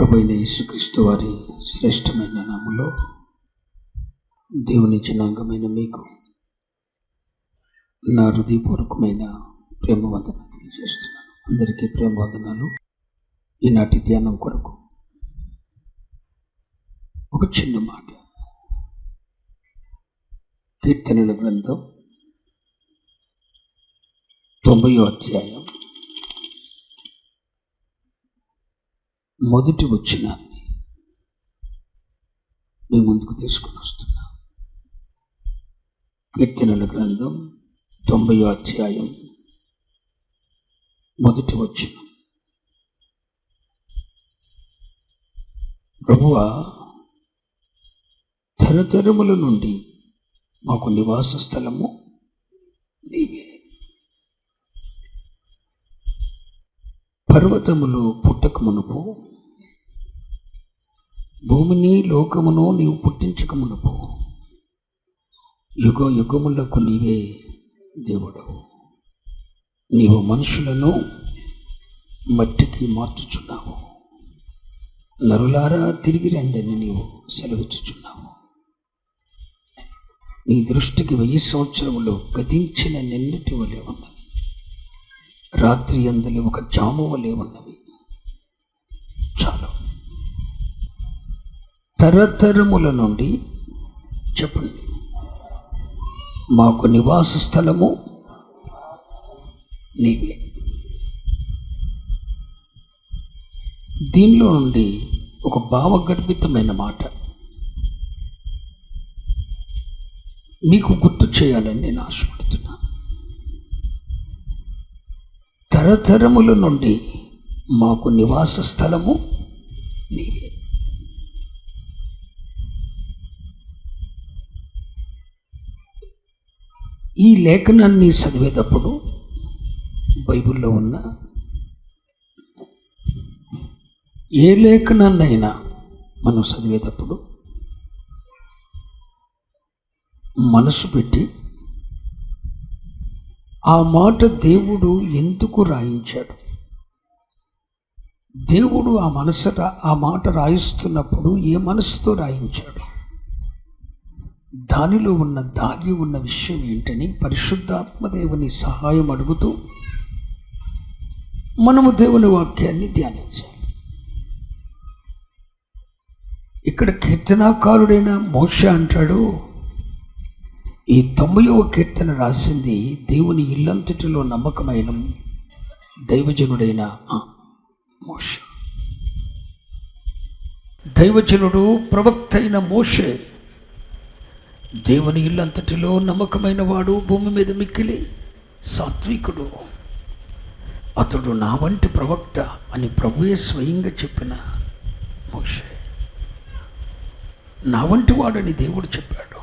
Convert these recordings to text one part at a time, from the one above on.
ప్రభు యేసుక్రీస్తు వారి శ్రేష్టమైన నామంలో దేవుని జనాంగమైన మీకు నా హృదయపూర్వకమైన ప్రేమ వందన తెలియజేస్తున్నాను. అందరికీ ప్రేమ వందనాలు. ఈనాటి ధ్యానం కొరకు ఒక చిన్న మాట. కీర్తనల గ్రంథం తొంభయో అధ్యాయం మొదటి వచ్చినాన్ని మీ ముందుకు తీసుకుని వస్తున్నా. కీర్తనల గ్రంథం తొంభయో అధ్యాయం మొదటి వచ్చిన ప్రభువ తరతరముల నుండి మాకు నివాస స్థలము నీవే. పర్వతములు పుట్టకమునుపు భూమిని లోకమును నీవు పుట్టించక మునుపు యుగ యుగములకు నీవే దేవుడు నీవు మనుషులను మట్టికి మార్చుచున్నావు. నరులారా తిరిగి రండని నీవు సెలవిచ్చుచున్నావు. నీ దృష్టికి వెయ్యి సంవత్సరములు గతించిన నిన్నటి వలె ఉన్నవి. రాత్రి అందలి ఒక జాము వలె ఉన్నవి. చాలు. తరతరముల నుండి చెప్పండి. మాకు నివాస స్థలము నీవే. దీనిలో నుండి ఒక భావగర్భితమైన మాట. మీకు గుర్తు చేయాలని నేను ఆశపడుతున్నా. తరతరముల నుండి మాకు నివాస స్థలము నీవే. ఈ లేఖనాన్ని చదివేటప్పుడు బైబిల్లో ఉన్న ఏ లేఖనాన్నైనా మనం చదివేటప్పుడు మనసు పెట్టి ఆ మాట దేవుడు ఎందుకు రాయించాడు? దేవుడు ఆ మనసు ఆ మాట రాయిస్తున్నప్పుడు ఏ మనసుతో రాయించాడు? దానిలో ఉన్న దాగి ఉన్న విషయం ఏంటని పరిశుద్ధాత్మ దేవుని సహాయం అడుగుతూ మనము దేవుని వాక్యాన్ని ధ్యానించాలి. ఇక్కడ కీర్తనాకారుడైన మోష అంటాడు ఈ తొంభైవ కీర్తన రాసింది దేవుని ఇల్లంతటిలో నమ్మకమైన దైవజనుడైన మోష. దైవజనుడు ప్రవక్త అయిన మోషే దేవుని ఇల్లంతటిలో నమ్మకమైన వాడు భూమి మీద మిక్కిలి సాత్వికుడు. అతడు నా వంటి ప్రవక్త అని ప్రభువే స్వయంగా చెప్పిన మోషే. నా వంటి వాడని దేవుడు చెప్పాడు.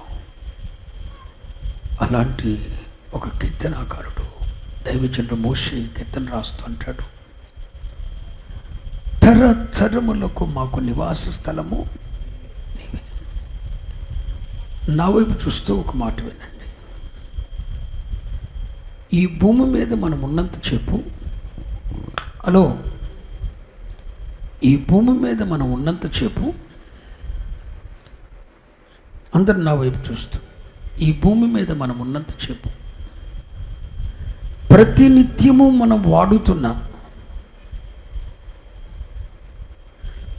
అలాంటి ఒక కీర్తనాకారుడు దైవజనుడు మోషే కీర్తన రాస్తూ అంటాడు. తరతరములకు మాకు నివాస స్థలము నా వైపు చూస్తూ ఒక మాట వినండి. ఈ భూమి మీద మనం ఉన్నంత చెప్పు. హలో. ఈ భూమి మీద మనం ఉన్నంత చెప్పు. అందరు నా వైపు చూస్తూ. ఈ భూమి మీద మనం ఉన్నంత చెప్పు. ప్రతినిత్యము మనం వాడుతున్న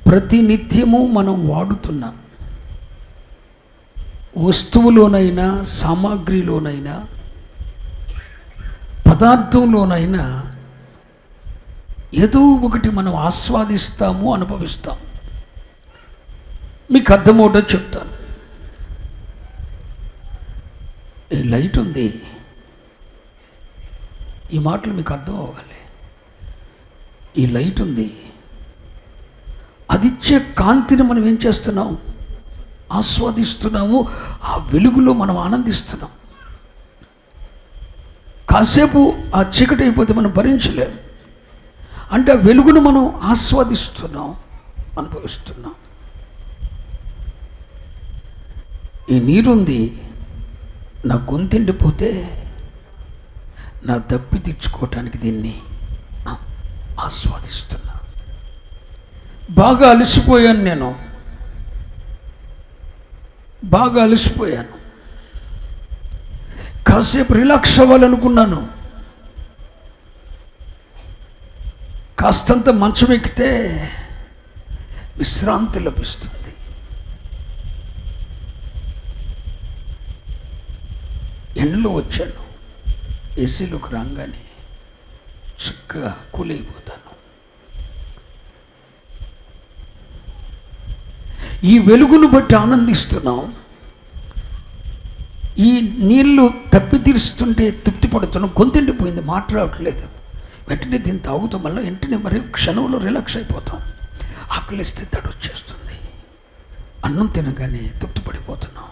ప్రతినిత్యము మనం వాడుతున్న వస్తువులోనైనా సామాగ్రిలోనైనా పదార్థంలోనైనా ఏదో ఒకటి మనం ఆస్వాదిస్తాము అనుభవిస్తాం మీకు అర్థమవుటో చెప్తాను. ఈ లైట్ ఉంది? ఈ మాటలు మీకు అర్థం అవ్వాలి ఈ లైట్ ఉంది. అదిచ్చే కాంతిని మనం ఏం చేస్తున్నాం? ఆస్వాదిస్తున్నాము ఆ వెలుగులో మనం ఆనందిస్తున్నాం. కాసేపు ఆ చీకటి అయిపోతే మనం భరించలేము అంటే ఆ వెలుగును మనం ఆస్వాదిస్తున్నాం అనుభవిస్తున్నాం. ఈ నీరుంది నా గొంతుండిపోతే నా దప్పి తెచ్చుకోవటానికి దీన్ని ఆస్వాదిస్తున్నా. బాగా అలసిపోయాను నేను. బాగా అలసిపోయాను. కాసేపు రిలాక్స్ అవ్వాలనుకున్నాను. కాస్తంత మంచం ఎక్కితే విశ్రాంతి లభిస్తుంది. ఎండలో వచ్చాను. ఏసీలోకి రాగానే చక్కగా కూలైపోతాను. ఈ వెలుగును బట్టి ఆనందిస్తున్నాం. ఈ నీళ్ళు తప్పి తీరుస్తుంటే తృప్తి పడుతున్నాం గొంతుండిపోయింది మాట్లాడట్లేదు. వెంటనే దీన్ని తాగుతాం వల్ల వెంటనే మరి క్షణంలో రిలాక్స్ అయిపోతాం. ఆకలిస్తే తడు వచ్చేస్తుంది. అన్నం తినగానే తృప్తి పడిపోతున్నాం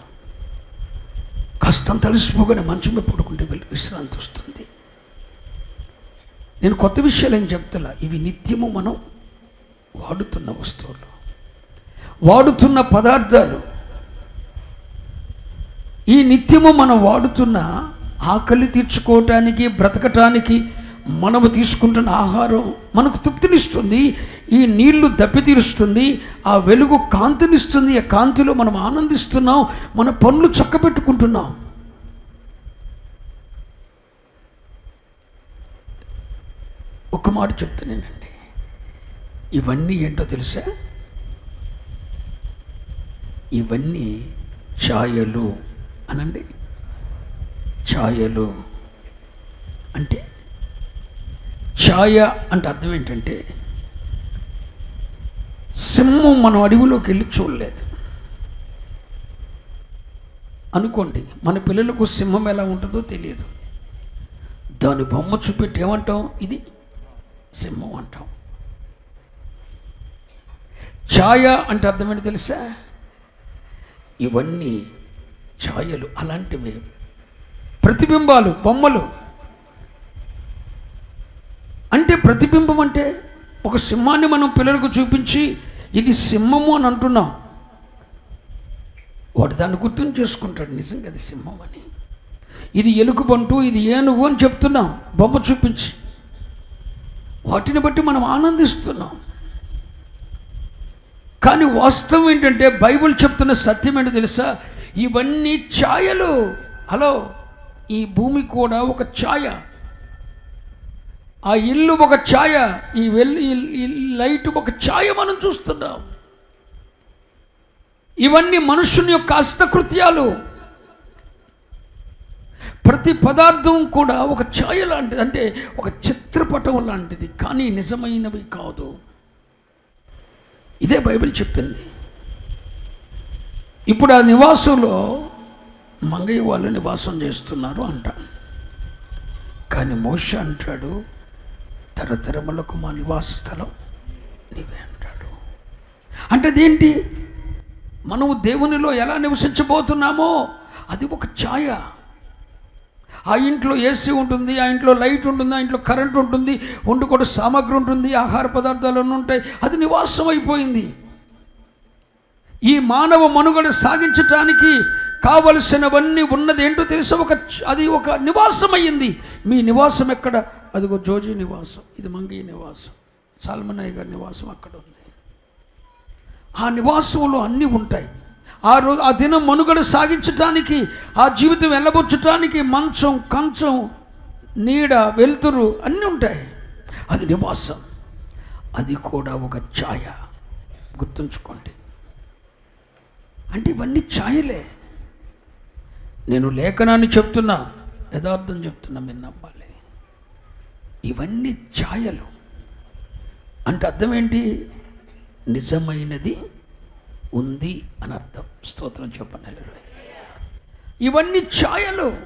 కష్టం తలసిపోగానే మంచం మీద పడుకుంటే వెళ్ళి విశ్రాంతి వస్తుంది. నేను కొత్త విషయాలు ఏం చెప్తలా ఇవి నిత్యము మనం వాడుతున్న వస్తువులు. వాడుతున్న పదార్థాలు. ఈ నిత్యము మనం వాడుతున్న ఆకలి తీర్చుకోవటానికి బ్రతకటానికి మనము తీసుకుంటున్న ఆహారం మనకు తృప్తినిస్తుంది ఈ నీళ్ళు దప్పితీరుస్తుంది ఆ వెలుగు కాంతినిస్తుంది ఆ కాంతిలో మనం ఆనందిస్తున్నాం మన పనులు చక్కబెట్టుకుంటున్నాం. ఒక మాట చెప్తున్నానండి ఇవన్నీ ఏంటో తెలుసా? ఇవన్నీ ఛాయలు అనండి. ఛాయలు అంటే ఛాయ అంటే అర్థం ఏంటంటే సింహం మనం అడవిలోకి వెళ్ళి చూడలేదు. అనుకోండి మన పిల్లలకు సింహం ఎలా ఉంటుందో తెలియదు. దాని బొమ్మ చూపెట్టి ఏమంటాం? ఇది సింహం అంటాం. ఛాయ అంటే అర్థమైంది తెలుసా? ఇవన్నీ ఛాయలు అలాంటివి. ప్రతిబింబాలు బొమ్మలు. అంటే ప్రతిబింబం అంటే ఒక సింహాన్ని మనం పిల్లలకు చూపించి ఇది సింహము అని అంటున్నాం. వాడు దాన్ని గుర్తుని చేసుకుంటాడు నిజంగా అది సింహం అని. ఇది ఎలుగుబంటు ఇది ఏనుగు అని చెప్తున్నాం బొమ్మ చూపించి. వాటిని బట్టి మనం ఆనందిస్తున్నాం. కానీ వాస్తవం ఏంటంటే బైబిల్ చెప్తున్న సత్యం ఏంటో తెలుసా? ఇవన్నీ ఛాయలు. హలో ఈ భూమి కూడా ఒక ఛాయ. ఆ ఇల్లు ఒక ఛాయ. ఈ వెల్ ఈ లైట్ ఒక ఛాయ మనం చూస్తున్నాం. ఇవన్నీ మనుషుని యొక్క హస్తకృత్యాలు. ప్రతి పదార్థం కూడా ఒక ఛాయ లాంటిది అంటే ఒక చిత్రపటం లాంటిది కానీ నిజమైనవి కాదు. ఇదే బైబిల్ చెప్పింది. ఇప్పుడు ఆ నివాసంలో మంగయ్య వాళ్ళు నివాసం చేస్తున్నారు అంట. కానీ మోష అంటాడు తరతరములకు మా నివాస స్థలం నీవే అంటాడు. అంటే అదేంటి? మనము దేవునిలో ఎలా నివసించబోతున్నామో అది ఒక ఛాయ. ఆ ఇంట్లో ఏసీ ఉంటుంది ఆ ఇంట్లో లైట్ ఉంటుంది ఆ ఇంట్లో కరెంట్ ఉంటుంది వండుకోడు సామాగ్రి ఉంటుంది ఆహార పదార్థాలు ఉంటాయి. అది నివాసం అయిపోయింది. ఈ మానవ మనుగడ సాగించటానికి కావలసినవన్నీ ఉన్నది ఏంటో తెలుసు? ఒక అది ఒక నివాసం అయ్యింది. మీ నివాసం ఎక్కడ? అదిగో జోజీ నివాసం ఇది మంగీ నివాసం సాల్మనయ్య గారి నివాసం అక్కడ ఉంది. ఆ నివాసంలో అన్నీ ఉంటాయి. ఆ రోజు ఆ దినం మనుగడ సాగించటానికి ఆ జీవితం వెళ్ళబుచ్చటానికి మంచం కంచం నీడ వెలుతురు అన్నీ ఉంటాయి. అది నివాసం. అది కూడా ఒక ఛాయ. గుర్తుంచుకోండి. అంటే ఇవన్నీ ఛాయలే. నేను లేఖనాన్ని చెప్తున్నా యథార్థం చెప్తున్నా మీరు నమ్మాలి. ఇవన్నీ ఛాయలు. అంటే అర్థం ఏంటి? నిజమైనది ఉంది అని అర్థం. స్తోత్రం చెప్పండి ఇవన్నీ ఛాయలు.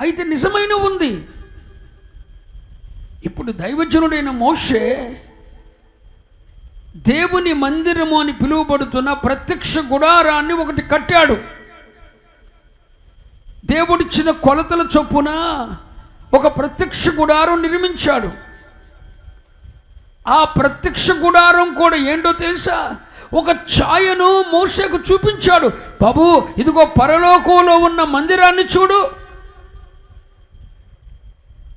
అయితే నిజమైన ఉంది. ఇప్పుడు దైవజనుడైన మోషే దేవుని మందిరము అని పిలువబడుతున్న ప్రత్యక్ష గుడారాన్ని ఒకటి కట్టాడు. దేవుడిచ్చిన కొలతల చొప్పున ఒక ప్రత్యక్ష గుడారం నిర్మించాడు. ఆ ప్రత్యక్ష గుడారం కూడా ఏంటో తెలుసా? ఒక ఛాయను మోషకు చూపించాడు. బాబు ఇదిగో పరలోకంలో ఉన్న మందిరాన్ని చూడు.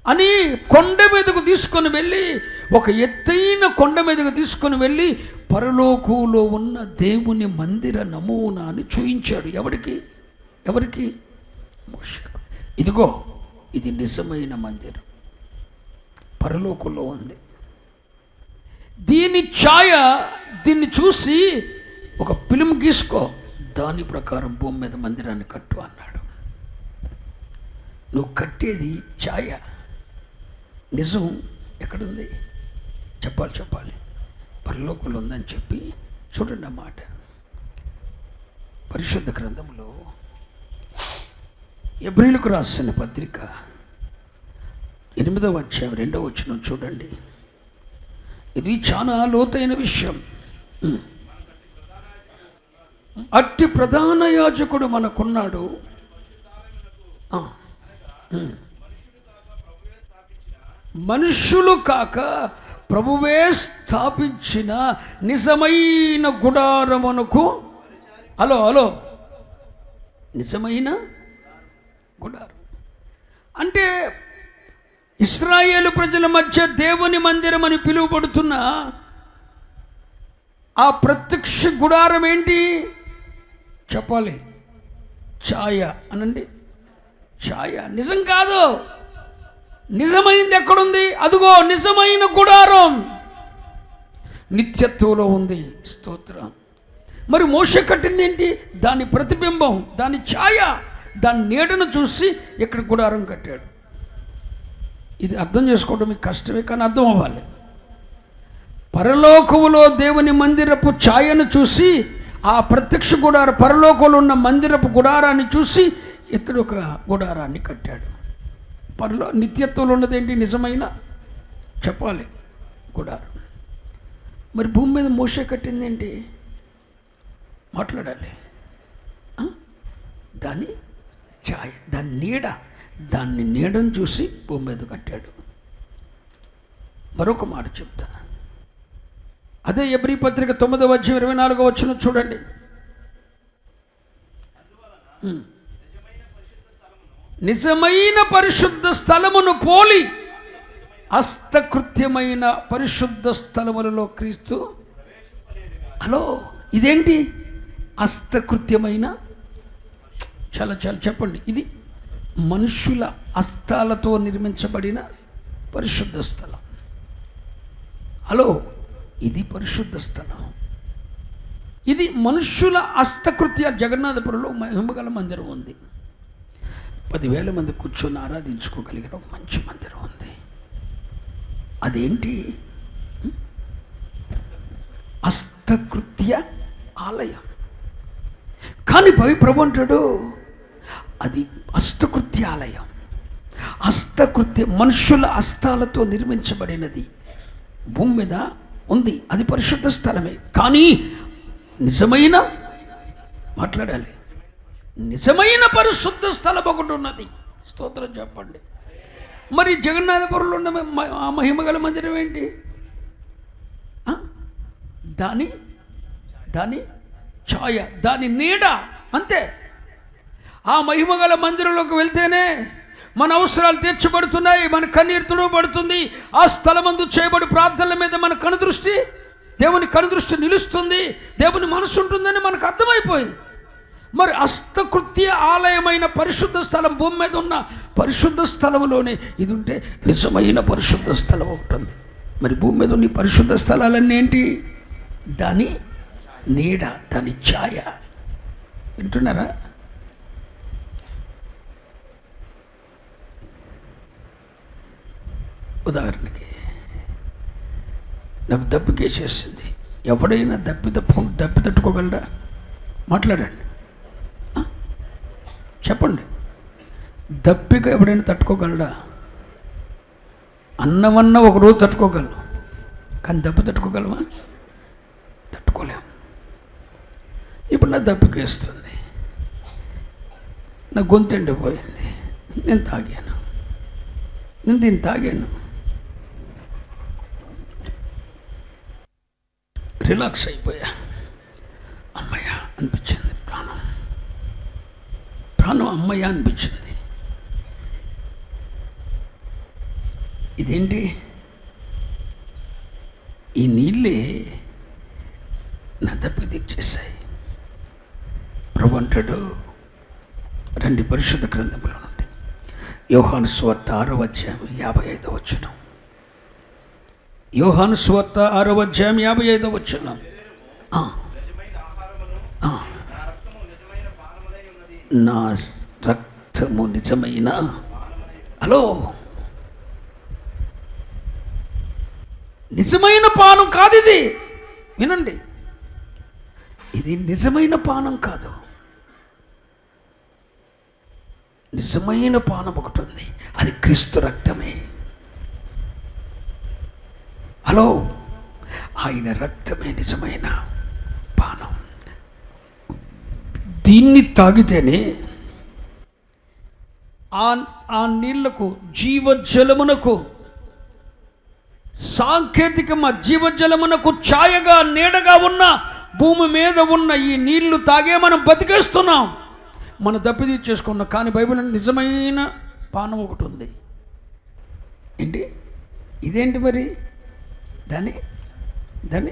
అని కొండ మీదకు తీసుకొని వెళ్ళి ఒక ఎత్తైన కొండ మీదకు తీసుకొని వెళ్ళి పరలోకంలో ఉన్న దేవుని మందిర నమూనాని చూయించాడు. ఎవరికి ఎవరికి? మోషకు. ఇదిగో ఇది నిజమైన మందిరం. పరలోకంలో ఉంది. దీని ఛాయ దీన్ని చూసి ఒక ఫిలిం గీసుకో. దాని ప్రకారం భూమి మీద మందిరాన్ని కట్టు అన్నాడు. నువ్వు కట్టేది ఛాయ. నిజం ఎక్కడుంది? చెప్పాలి చెప్పాలి. పరలోకంలో ఉందని చెప్పి చూడండి అన్నమాట పరిశుద్ధ గ్రంథంలో ఎబ్రిలకు రాసిన పత్రిక ఎనిమిదవ అధ్యాయం రెండవ వచ్చిన చూడండి. ఇది చాలా లోతైన విషయం. అట్టి ప్రధాన యాజకుడు మనకున్నాడు. మనుషులు మనుష్యులు కాక ప్రభువే స్థాపించిన నిజమైన గుడారమునకు హలో హలో నిజమైన గుడారం. అంటే ఇస్రాయేలు ప్రజల మధ్య దేవుని మందిరం అని పిలువబడుతున్న ఆ ప్రత్యక్ష గుడారం ఏంటి? చెప్పాలి. ఛాయ అనండి. ఛాయ. నిజం కాదు. నిజమైంది ఎక్కడుంది? అదిగో నిజమైన గుడారం. నిత్యత్వంలో ఉంది. స్తోత్రం. మరి మోస కట్టింది ఏంటి? దాని ప్రతిబింబం దాని ఛాయ దాని నీడను చూసి ఇక్కడ గుడారం కట్టాడు. ఇది అర్థం చేసుకోవడం మీకు కష్టమే కానీ అర్థం అవ్వాలి. పరలోకములో దేవుని మందిరపు ఛాయను చూసి ఆ ప్రత్యక్ష గుడార పరలోకంలో ఉన్న మందిరపు గుడారాన్ని చూసి ఇతడు ఒక గుడారాన్ని కట్టాడు. పరలో నిత్యత్వంలో ఉన్నదేంటి నిజమైన? చెప్పాలి. గుడారం. మరి భూమి మీద మోసే కట్టిందేంటి? మాట్లాడాలి. దాన్ని ఛాయ దాని నీడ దాన్ని నీడను చూసి భూమి మీద కట్టాడు. మరొక మాట చెప్తా. అదే ఎబ్రి పత్రిక తొమ్మిదవ అధ్యాయం ఇరవై నాలుగో వచ్చిన చూడండి. నిజమైన పరిశుద్ధ స్థలమును పోలి హస్తకృత్యమైన పరిశుద్ధ స్థలములలో క్రీస్తు హలో ఇదేంటి? హస్తకృత్యమైన చాలా చాలా చెప్పండి. ఇది మనుషుల అస్తాలతో నిర్మించబడిన పరిశుద్ధ స్థలం. హలో ఇది పరిశుద్ధ స్థలం. ఇది మనుష్యుల హస్తకృత్య జగన్నాథపురంలో మహిమగల మందిరం ఉంది. పదివేల మంది కూర్చొని ఆరాధించుకోగలిగిన ఒక మంచి మందిరం ఉంది. అదేంటి? హస్తకృత్య ఆలయం. కానీ పవి ప్రభు అంటాడు అది అస్తకృత్యాలయం ఆలయం మనుషుల అస్తాలతో నిర్మించబడినది. భూమి మీద ఉంది. అది పరిశుద్ధ స్థలమే. కానీ నిజమైన మాట్లాడాలి. నిజమైన పరిశుద్ధ స్థలం ఒకటి ఉన్నది. స్తోత్రం చెప్పండి. మరి జగన్నాథపురంలో ఉన్న ఆ మహిమగల మందిరం ఏంటి? దాని దాని ఛాయ దాని నీడ అంతే. ఆ మహిమగల మందిరంలోకి వెళ్తేనే మన అవసరాలు తీర్చబడుతున్నాయి మన కన్నీరు తుడవబడుతుంది. ఆ స్థలమందు చేయబడి ప్రార్థనల మీద మన కనుదృష్టి దేవుని కనుదృష్టి నిలుస్తుంది. దేవుని మనసు ఉంటుందని మనకు అర్థమైపోయింది. మరి హస్తకృత్య ఆలయమైన పరిశుద్ధ స్థలం భూమి మీద ఉన్న పరిశుద్ధ స్థలంలోనే ఇది ఉంటే నిజమైన పరిశుద్ధ స్థలం ఉంటుంది మరి భూమి మీద ఉన్న పరిశుద్ధ స్థలాలన్నీ ఏంటి? దాని నీడ దాని ఛాయ. వింటున్నారా? ఉదాహరణకి నాకు దప్పికేసేసింది ఎవడైనా దప్పి తప్పు దప్పి తట్టుకోగలరా మాట్లాడండి. చెప్పండి. దప్పిక ఎవడైనా తట్టుకోగలడా? అన్నమన్న ఒక రోజు తట్టుకోగలను. కానీ దెబ్బ తట్టుకోగలమా? తట్టుకోలేము ఇప్పుడు నా దప్పికేస్తుంది నా గొంతు ఎండిపోయింది. నేను తాగాను. నేను దీన్ని తాగాను. రిలాక్స్ అయిపోయా. అమ్మయ్య అనిపించింది ప్రాణం. ప్రాణం అమ్మయ్య అనిపించింది. ఇదేంటి? ఈ నీళ్ళే నా దప్పి తెచ్చేసాయి ప్రభు అంటాడు రండి పరిశుద్ధ గ్రంథంలో నుండి. యోహాను స్వార్థ ఆరో అధ్యాయం యాభై ఐదో వచ్చడం యోహాను స్వార్త ఆరో అధ్యాయం యాభై ఐదో వచ్చిన నా రక్తము నిజమైన. హలో. నిజమైన పానం కాదు ఇది వినండి. ఇది నిజమైన పానం కాదు. నిజమైన పానం ఒకటి ఉంది. అది క్రీస్తు రక్తమే. హలో ఆయన రక్తమే నిజమైన పానం దీన్ని తాగితేనే ఆ ఆ నీళ్ళకు జీవజలమునకు సాంకేతికమ జీవజలమునకు ఛాయగా నీడగా ఉన్న భూమి మీద ఉన్న ఈ నీళ్ళు తాగే మనం బతికేస్తున్నాం. మన దప్పిదీర్చేసుకున్నాం కానీ బైబిల్ నిజమైన పానం ఒకటి ఉంది. ఏంటి? ఇదేంటి మరి? దాని దాన్ని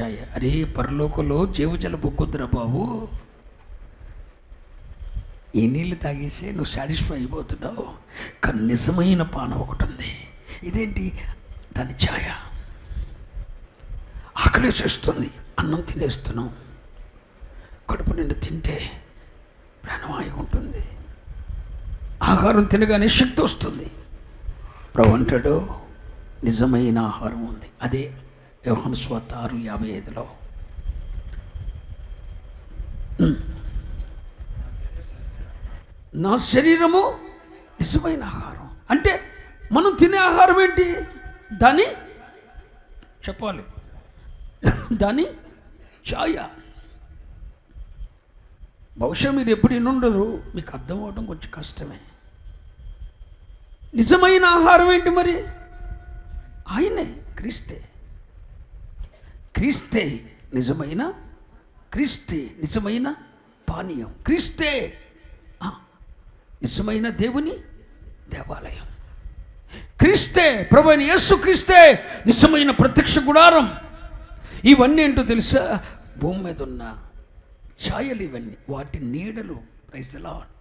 ఛాయ. అరే పరలోకంలో జీవజల పొక్కుద్దురా బాబు. ఈ నీళ్ళు తాగేసి నువ్వు సాటిస్ఫై అయిపోతున్నావు. కానీ నిజమైన పానం ఒకటి ఉంది. ఇదేంటి? దాని ఛాయ. ఆకలి చేస్తుంది. అన్నం తినేస్తున్నాం. కడుపు నిండు తింటే ప్రాణవాయు ఉంటుంది. ఆహారం తినగానే శక్తి వస్తుంది. ప్రభు అంటాడు నిజమైన ఆహారం ఉంది. అదే యోహాను ఆరు యాభై ఐదులో. నా శరీరము నిజమైన ఆహారం. అంటే మనం తినే ఆహారం ఏంటి? దాని చెప్పాలి. దాని ఛాయ. బహుశా మీరు ఎప్పుడు ఇన్నుండరు మీకు అర్థం అవడం కొంచెం కష్టమే. నిజమైన ఆహారం ఏంటి మరి? ఆయనే క్రీస్తే. క్రీస్తే నిజమైన క్రీస్తే నిజమైన పానీయం. క్రీస్తే నిజమైన దేవుని దేవాలయం. క్రీస్తే ప్రభు అయిన యేసు క్రీస్తే నిజమైన ప్రత్యక్ష గుడారం. ఇవన్నీ ఏంటో తెలుసా? భూమి మీద ఉన్న ఛాయలు ఇవన్నీ వాటి నీడలు ప్రైజ్ లాడ్